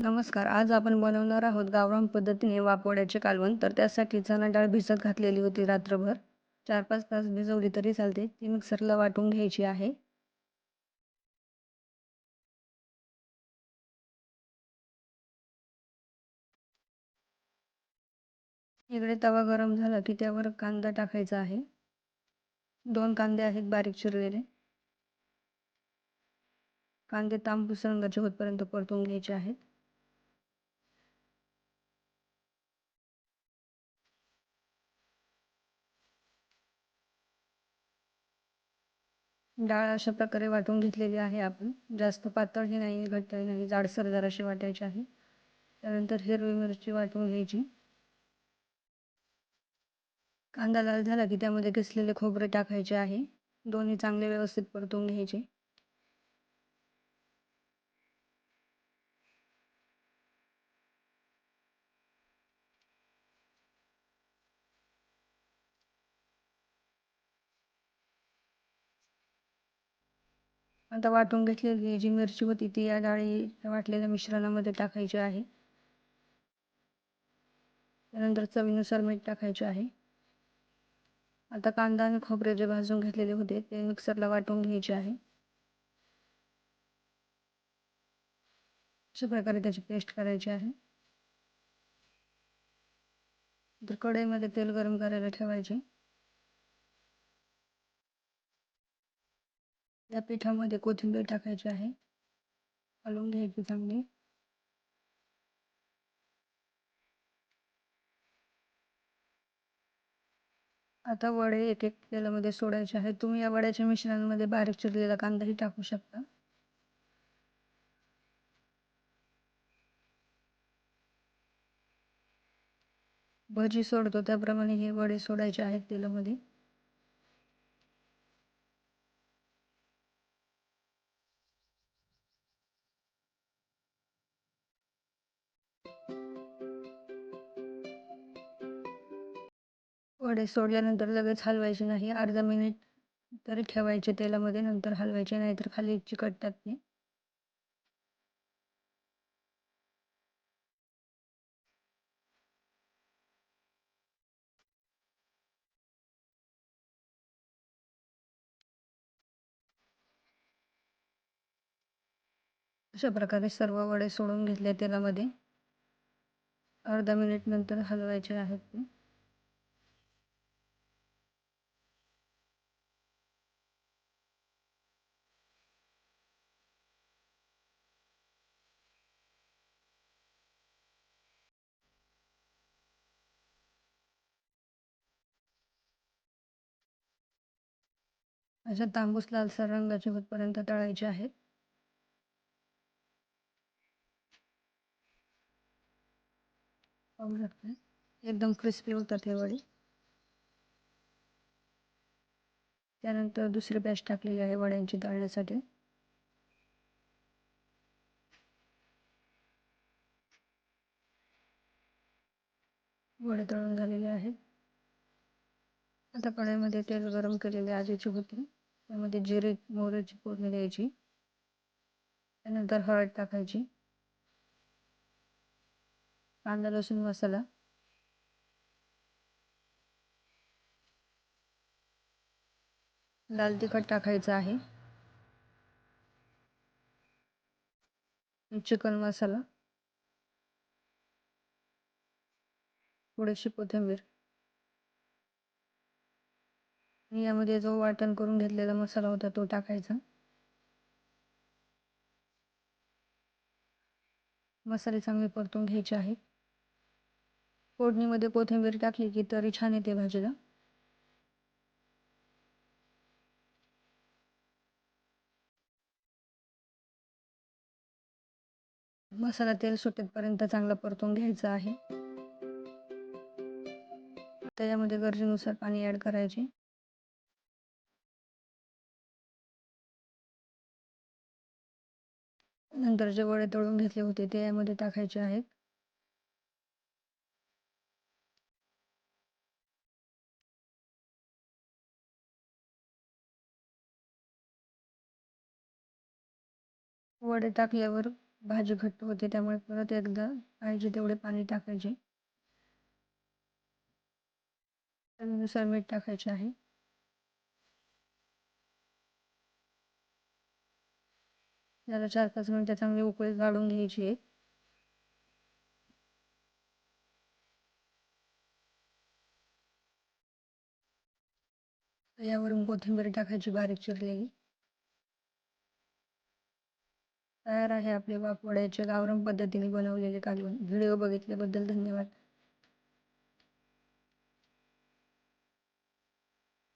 नमस्कार आज आपण बनवणार आहोत गावरान पद्धतीने वापवड्याचे कालवण. तर त्यासाठी चणा डाळ भिजत घातलेली होती रात्रभर. चार पाच तास भिजवली तरी चालते. ती मिक्सरला वाटून घ्यायची आहे. इकडे तवा गरम झाला की त्यावर कांदा टाकायचा आहे. दोन कांदे आहेत बारीक चिरलेले. कांदे तांबूस रंगाचे होतपर्यंत परतून घ्यायचे आहेत. डाळ अशा प्रकारे वाटून घेतलेली आहे आपण. जास्त पातळही नाही घट्टही नाही जाडसर जराशी वाटायची आहे. त्यानंतर हिरवी मिरची वाटून घ्यायची. कांदा लाल झाला की त्यामध्ये किसलेले खोबरे टाकायचे आहे. दोन्ही चांगले व्यवस्थित परतून घ्यायचे. आता वाटून घेतलेली जी मिरची होती ती या डाळी वाटलेल्या मिश्रणामध्ये टाकायची आहे. त्यानंतर चवीनुसार मीठ टाकायचे आहे. आता कांदा आणि खोबरे जे भाजून घेतलेले होते ते मिक्सरला वाटून घ्यायचे आहे. अशा प्रकारे त्याची पेस्ट करायची आहे. तर कढईमध्ये तेल गरम करायला ठेवायचे. या पिठामध्ये कोथिंबीर टाकायची आहे. हलवून घ्यायची चांगली. आता वडे एक एक तेलामध्ये सोडायचे आहेत. तुम्ही या वड्याच्या मिश्रणामध्ये बारीक चिरलेला कांदाही टाकू शकता. भजी सोडतो. त्याप्रमाणे हे वडे सोडायचे आहेत तेलामध्ये. वडे सोडल्यानंतर लगेच हलवायचे नाही. अर्धा मिनिट तरी ठेवायचे तेलामध्ये नंतर हलवायचे नाही तर खाली चिकटतात ते अशा प्रकारे सर्व वडे सोडून घेतले तेलामध्ये. अर्धा मिनिट नंतर हलवायचे आहेत ते. अशा तांबूस लालसर रंगाचे होतपर्यंत तळायचे आहेत. पाहू एकदम क्रिस्पी होतात हे वडे. त्यानंतर दुसरी बॅच टाकलेली आहे वड्यांची तळण्यासाठी. वडे तळून झालेले आहेत. आता कढईमध्ये तेल गरम केलेले आजीची होती. त्यामध्ये जिरे मोहरीची फोडणी द्यायची. त्यानंतर हळद टाकायची. कांदा लसूण मसाला. लाल तिखट टाकायचं आहे. चिकन मसाला. थोडीशी कोथिंबीर. यामध्ये जो वाटण करून घेतलेला मसाला होता तो टाकायचा. मसाले चांगले परतून घ्यायचे आहेत. फोडणीमध्ये कोथिंबीर टाकली की तरी छान येते भाजीला. मसाला तेल सुटेपर्यंत चांगला परतून घ्यायचा आहे. त्याच्यामध्ये गरजेनुसार पाणी ऍड करायचे. नंतर जे वडे तळून घेतले होते ते यामध्ये टाकायचे आहेत. वडे टाकल्यावर भाजी घट्ट होते त्यामुळे परत एकदा पाहिजे तेवढे पाणी टाकायचे. त्यानुसार मीठ टाकायचे आहे. त्याला चार पाच मिनटं चांगली उकळी काढून घ्यायची. आहे यावरून कोथिंबीर टाकायची बारीक चिरलेली. तयार आहे आपले वाफवड्याचे गावरान पद्धतीने बनवलेले कालवण. व्हिडिओ बघितल्याबद्दल धन्यवाद.